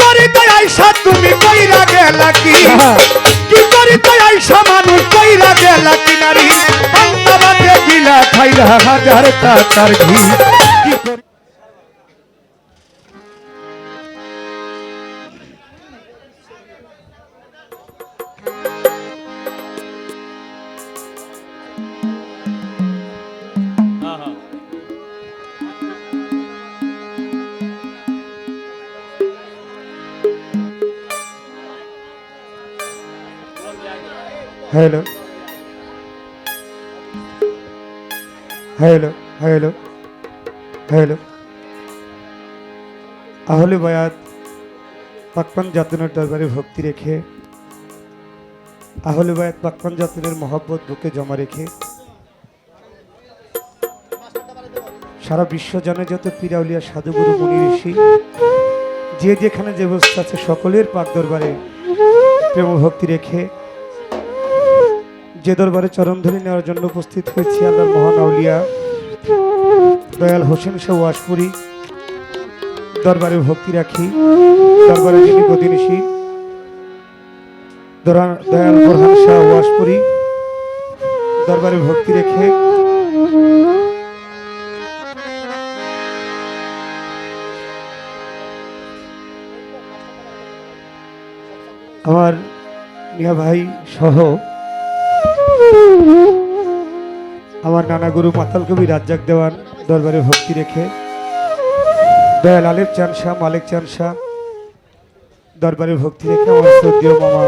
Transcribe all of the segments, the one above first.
করিতে আইসা তুমি কইরা গেলা কি? কি করিতে আইসা মানুষ কইরা গেলা কি নারী? পান্তাবাদে গিলা খাইলা হাজার টাকার ঘি। হ্যালো হ্যালো হ্যালো হ্যালো আহলে বায়াত, পাকপান জাতনের দরবারে ভক্তি রেখে আহলে বায়াত, পাকপান জাতনের মহব্বত বুকে জমা রেখে, সারা বিশ্ব জানে যত পিরাউলিয়া সাধুগুরু, মুনি, ঋষি, যে যেখানে যে অবস্থা আছে, সকলের পাক দরবারে প্রেম ভক্তি রেখে যে দরবারে চরণধরি নেওয়ার জন্য উপস্থিত হয়েছি আল্লাহর মহান আউলিয়া। দয়াল হোসেন শাহ ওয়াসপুরি দরবারে ভক্তি রাখি। দরবারে যিনি দরা- দয়াল বোরহান শাহ ওয়াসপুরি দরবারে ভক্তি রেখে। আমার মিয়া ভাই সহ আমার নানা গুরু মাতাল কবি রাজ্জাক দেওয়ান দরবারে ভক্তি রেখে, দয়াল আলেপ চান শাহ, মালিক চান শাহ, দরবারে ভক্তি রেখে আমার শ্রদ্ধীয় মামা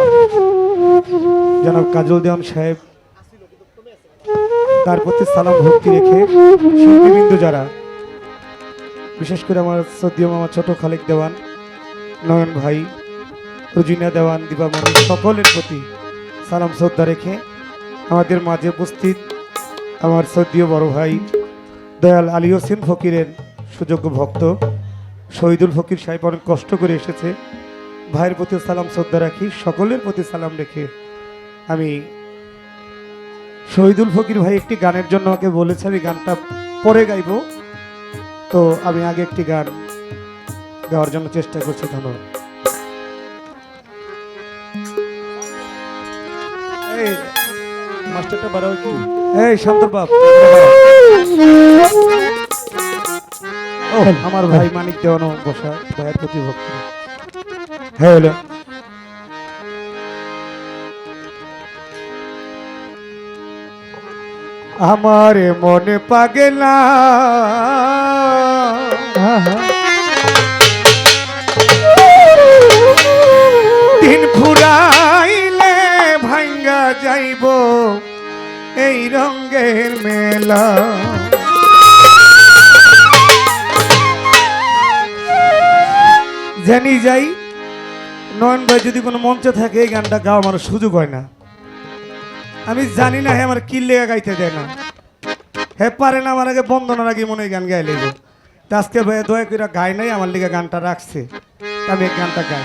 জনাব কাজল দেওয়ান সাহেব, তার প্রতি সালাম, ভক্তি রেখে শিল্পীবৃন্দ যারা, বিশেষ করে আমার শ্রদ্ধীয় মামা ছোট খালেক দেওয়ান, নয়ন ভাই, রুজিনা দেওয়ান দিবামণি সকলের প্রতি সালাম, শ্রদ্ধা রেখে আমাদের মাঝে উপস্থিত আমার সদ্যীয় বড় ভাই দয়াল আলী হোসেন ফকিরের সুযোগ্য ভক্ত, শহীদুল ফকির সাহেব অনেক কষ্ট করে এসেছে। ভাইয়ের প্রতি সালাম, শ্রদ্ধা রাখি, সকলের প্রতি সালাম রেখে আমি শহীদুল ফকির ভাই একটি গানের জন্য আমাকে বলেছে, আমি গানটা পরে গাইবো। তো আমি আগে একটি গান গাওয়ার জন্য চেষ্টা করছি, ধন্যবাদ। মাস্টারটা বাড়াও একটু। এই শান্তর বাপ। ও আমার ভাই মানিক দেওয়ানো বসা ভাইয়ের প্রতি ভক্তি। হ্যাঁ হলো। আমার মনে পাগেলা দিন ফুরাইলে ভাঙ্গা যাইব। এই রঙ্গের মেলা। জানি যাই, নয়ন ভাই যদি কোনো মঞ্চে থাকে, এই গানটা গাওয়া আমার সুযোগ হয় না। আমি জানি না হ্যাঁ আমার কি লেগে গাইতে দেয় না। হ্যাঁ পারে না আমার আগে বন্ধনার আগে মনে গান গাই লেগে আজকে ভাই দয়া করে গায় নাই, আমার লিগে গানটা রাখছে। আমি এই গানটা গাই।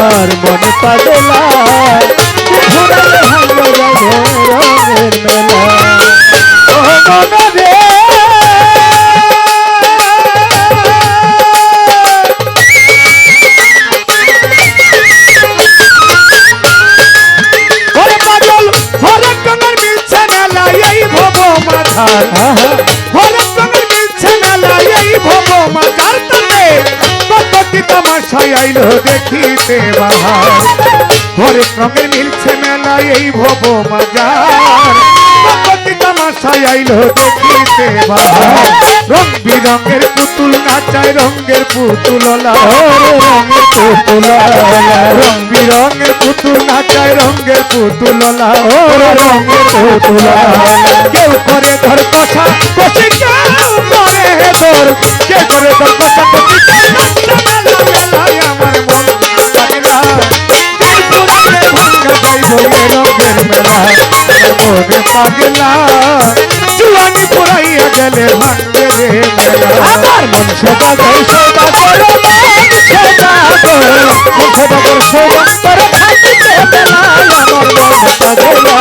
আমার মন পাগলা ঘুরে রঙের মেলা। আইলো দেখিতে বাহার। হরেক রঙের মিলছে মেলা এই ভব মাজার তামাশায় আইলো দেখিতে বাহার। রং রঙের পুতুল নাচায় রঙের পুতুললা ওরে রঙের পুতুলা রং বিরঙের পুতুল নাচায় রঙের পুতুললা ওরে রঙের পুতুলা কেউ করে ধর কথা কে করে ধর শোভা সদাগর শোভা সদাগর মন সদাগর সদাগর থাকিতে বেলায় আমার মন পাগলা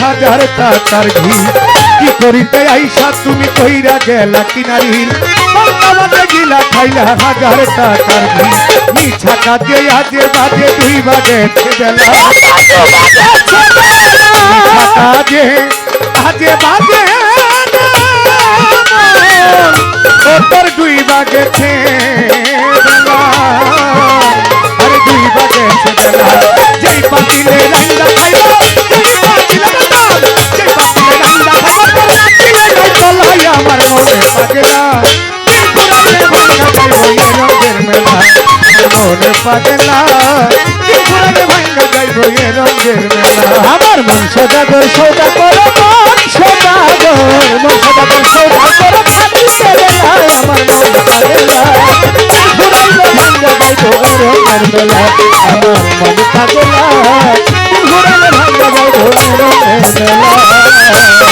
হাজার টাকার ঘি। কি করি তাই আইসা তুমি কইরা গেলা কি নারী পান্তাবাদে গিলা খাইলা হাজার টাকার ঘি। মিছা কাজে আজে বাজে দুই বাজে বেলা আজে আজে বাজে ওপর দুই বাগেছে বেলা যেই পাতিলে রান্না যাইব মেলা আমার মন পাগলা মেলা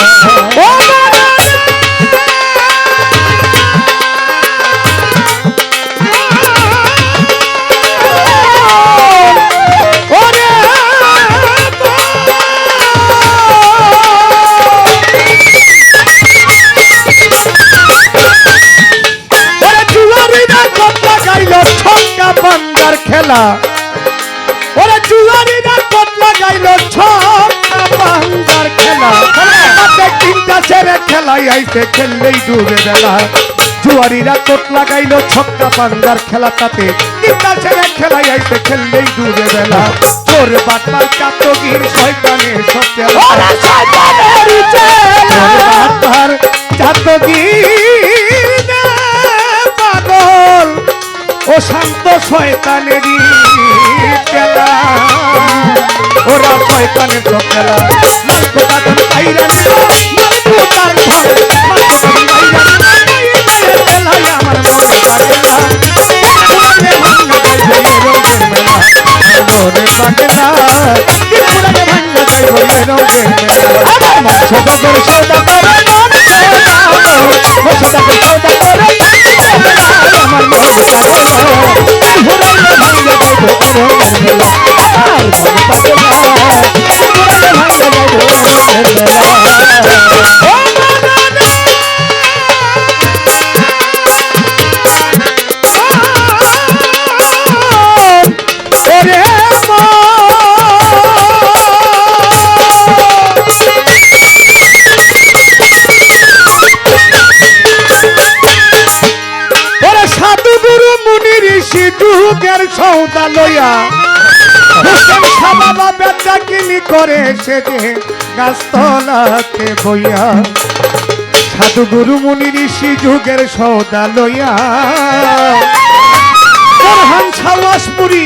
খেলাই আইছে খেললেই ডুবে বেলা। জুয়ারিরা কোট লাগাইলো ছক্কা বান্দার খেলা তাতে তিনটা ছেড়ে খেলাই আইছে খেললেই ডুবে বেলা। চোর বাটপার চাতগির শয়তানের সব চাতগির পাগল। ও শান্ত শয়তানেরই খেলা ওরা শয়তানের সব খেলা নিল মাংস সদাগর মন সদাগর মন সদাগর সদাগর থাকিতে বেলায় আমার মন পাগলা ঘুরাইলে ভাঙ্গা যাইব রঙের মেলা আমার সৌদা লইয়া। হুসেন সাবাবা বেচা কিনি করে সে যে গাছতলাতে বইয়া। সাধু গুরু মুনি ঋষি যুগের সৌদা লইয়া। প্রধান সাবাসপুরি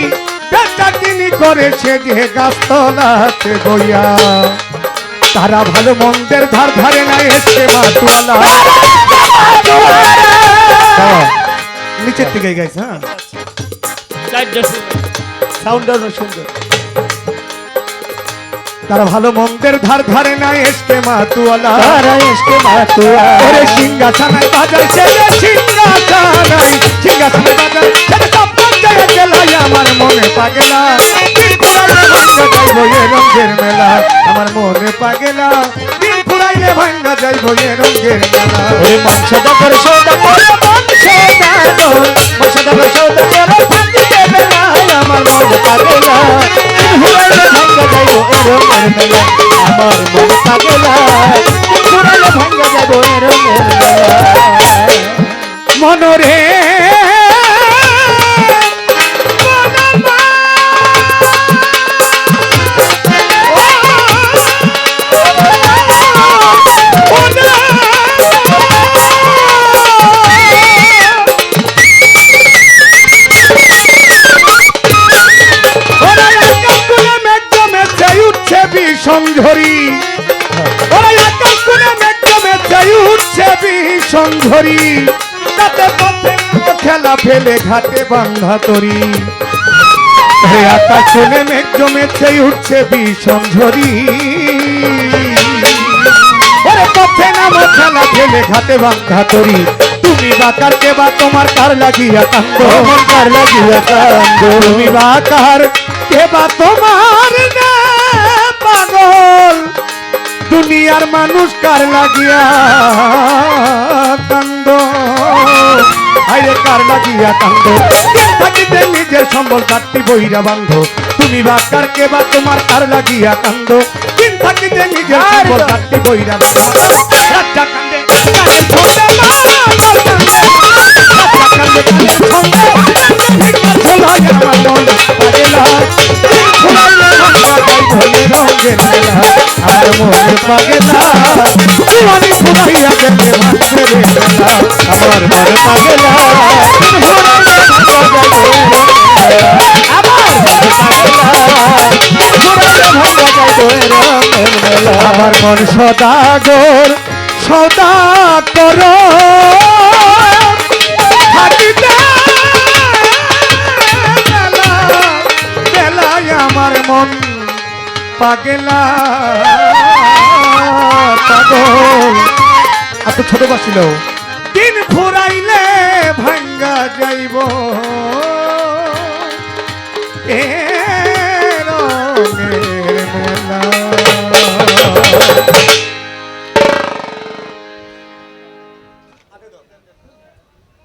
বেচা কিনি করেছে যে গাছতলাতে বইয়া। তারা ভালো মন্দের ধার ধারে না এসছে মাতুয়ালা। নিচের দিকে গেছে হ্যাঁ। সাউন্ড তার ভালো মন্দের ধার ধারে নাই এসকে মাতুয়ালা। আমার মনে পাগেলা। রঙের মেলা আমার মনে পাগেলা। ভাঙ্গা যাইব এ রঙের মেলা। এরমের মনরে সংঝরি আকাশ কোণে মেঘ জমে উঠছে তাতে পথে নামো খেলা ফেলে ঘাটে বান্ধা তরি। আকাশ কোণে মেঘ জমেছে উঠছে ভীষণ ঝরি পথে নামো খেলা ফেলে ঘাটে বান্ধা তরি। তুমি বাকার কে বা তোমার কার লাগিয়া কান্দ? কার লাগিয়া কান্দ? তুমি বাকার কে বা তোমার না পাগল। দুনিয়ার মানুষ কার লাগিয়া কান্দ? আরে কার লাগিয়া কান্দ? থাকিতে নিজের সম্বল কাটতি বইরা বান্ধ। তুমি বা কার কে বা তোমার কার লাগিয়া কান্দ? দিন থাকিতে নিজের সম্বল কাটতি বইরা বান্ধ। রাজা কান্দে কান্দে। আমার মন ফুলাইলে ভোলে রঙের মেলা, আর মন পাগেলা জুয়ানি ফুলাইয়া গেলে মেলা আমার মন পাগেলা আমার মন সদাগর সদা কর। আমার মন পাগেলা। পাগল। এত ছোট বাসিল দিন ফুরাইলে ভাঙ্গা যাইব। এ